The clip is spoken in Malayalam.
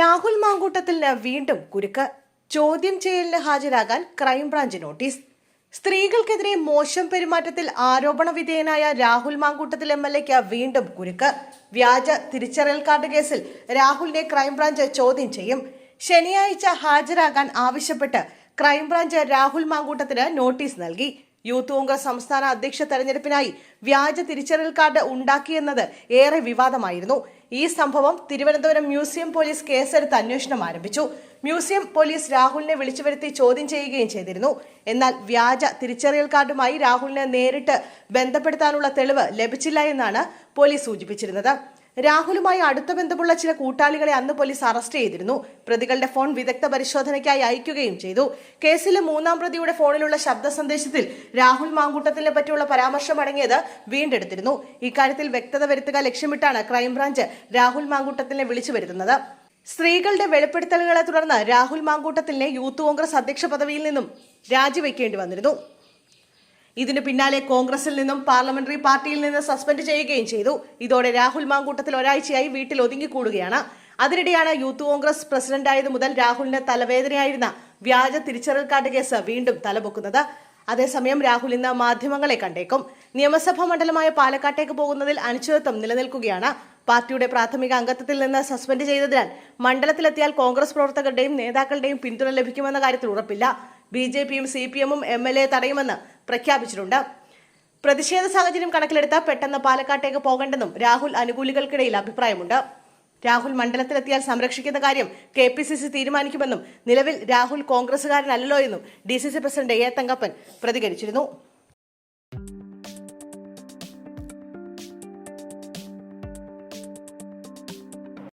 രാഹുൽ മാങ്കൂട്ടത്തിന് വീണ്ടും കുരുക്ക്. ചോദ്യം ചെയ്യലിന് ഹാജരാകാൻ ക്രൈംബ്രാഞ്ച് നോട്ടീസ്. സ്ത്രീകൾക്കെതിരെ മോശം പെരുമാറ്റത്തിൽ ആരോപണ വിധേയനായ രാഹുൽ മാങ്കൂട്ടത്തിൽ എം എൽ എക്ക് വീണ്ടും കുരുക്ക്. വ്യാജ തിരിച്ചറിയൽ കാർഡ് കേസിൽ രാഹുലിനെ ക്രൈംബ്രാഞ്ച് ചോദ്യം ചെയ്യും. ശനിയാഴ്ച ഹാജരാകാൻ ആവശ്യപ്പെട്ട് ക്രൈംബ്രാഞ്ച് രാഹുൽ മാങ്കൂട്ടത്തിന് നോട്ടീസ് നൽകി. യൂത്ത് കോൺഗ്രസ് സംസ്ഥാന അധ്യക്ഷ തെരഞ്ഞെടുപ്പിനായി വ്യാജ തിരിച്ചറിയൽ കാർഡ് ഉണ്ടാക്കിയെന്നത് ഏറെ വിവാദമായിരുന്നു. ഈ സംഭവം തിരുവനന്തപുരം മ്യൂസിയം പോലീസ് കേസെടുത്ത് അന്വേഷണം ആരംഭിച്ചു. മ്യൂസിയം പോലീസ് രാഹുലിനെ വിളിച്ചു വരുത്തി ചോദ്യം ചെയ്യുകയും ചെയ്തിരുന്നു. എന്നാൽ വ്യാജ തിരിച്ചറിയൽ കാർഡുമായി രാഹുലിനെ നേരിട്ട് ബന്ധപ്പെടുത്താനുള്ള തെളിവ് ലഭിച്ചില്ല എന്നാണ് പോലീസ് സൂചിപ്പിച്ചിരുന്നത്. രാഹുലുമായി അടുത്ത ബന്ധമുള്ള ചില കൂട്ടാളികളെ അന്ന് പോലീസ് അറസ്റ്റ് ചെയ്തിരുന്നു. പ്രതികളുടെ ഫോൺ വിദഗ്ധ പരിശോധനയ്ക്കായി അയക്കുകയും ചെയ്തു. കേസിലെ മൂന്നാം പ്രതിയുടെ ഫോണിലുള്ള ശബ്ദ സന്ദേശത്തിൽ രാഹുൽ മാങ്കൂട്ടത്തിനെ പറ്റിയുള്ള പരാമർശം അടങ്ങിയത് വീണ്ടെടുത്തിരുന്നു. ഇക്കാര്യത്തിൽ വ്യക്തത വരുത്തുക ലക്ഷ്യമിട്ടാണ് ക്രൈംബ്രാഞ്ച് രാഹുൽ മാങ്കൂട്ടത്തിനെ വിളിച്ചു വരുത്തുന്നത്. സ്ത്രീകളുടെ വെളിപ്പെടുത്തലുകളെ തുടർന്ന് രാഹുൽ മാങ്കൂട്ടത്തിനെ യൂത്ത് കോൺഗ്രസ് അധ്യക്ഷ പദവിയിൽ നിന്നും രാജിവെക്കേണ്ടി വന്നിരുന്നു. ഇതിന് പിന്നാലെ കോൺഗ്രസിൽ നിന്നും പാർലമെന്ററി പാർട്ടിയിൽ നിന്ന് സസ്പെൻഡ് ചെയ്യുകയും ചെയ്തു. ഇതോടെ രാഹുൽ മാങ്കൂട്ടത്തിൽ ഒരാഴ്ചയായി വീട്ടിൽ ഒതുങ്ങിക്കൂടുകയാണ്. അതിനിടെയാണ് യൂത്ത് കോൺഗ്രസ് പ്രസിഡന്റായത് മുതൽ രാഹുലിന് തലവേദനയായിരുന്ന വ്യാജ തിരിച്ചറിയൽ കാർഡ് കേസ് വീണ്ടും തലപൊക്കുന്നത്. അതേസമയം രാഹുൽ ഇന്ന് മാധ്യമങ്ങളെ കണ്ടേക്കും. നിയമസഭാ മണ്ഡലമായ പാലക്കാട്ടേക്ക് പോകുന്നതിൽ അനിശ്ചിതത്വം നിലനിൽക്കുകയാണ്. പാർട്ടിയുടെ പ്രാഥമിക അംഗത്വത്തിൽ നിന്ന് സസ്പെൻഡ് ചെയ്തതിനാൽ മണ്ഡലത്തിലെത്തിയാൽ കോൺഗ്രസ് പ്രവർത്തകരുടെയും നേതാക്കളുടെയും പിന്തുണ ലഭിക്കുമെന്ന കാര്യത്തിൽ ഉറപ്പില്ല. ബി ജെ പിയും സി പി എമ്മും എം എൽ എ തടയുമെന്ന് പ്രഖ്യാപിച്ചിട്ടുണ്ട്. പ്രതിഷേധ സാഹചര്യം കണക്കിലെടുത്ത് പെട്ടെന്ന് പാലക്കാട്ടേക്ക് പോകണ്ടെന്നും രാഹുൽ അനുകൂലികൾക്കിടയിൽ അഭിപ്രായമുണ്ട്. രാഹുൽ മണ്ഡലത്തിലെത്തിയാൽ സംരക്ഷിക്കുന്ന കാര്യം കെ പി സി സി തീരുമാനിക്കുമെന്നും നിലവിൽ രാഹുൽ കോൺഗ്രസുകാരനല്ലോ എന്നും D C C president A Thankappan പ്രതികരിച്ചിരുന്നു.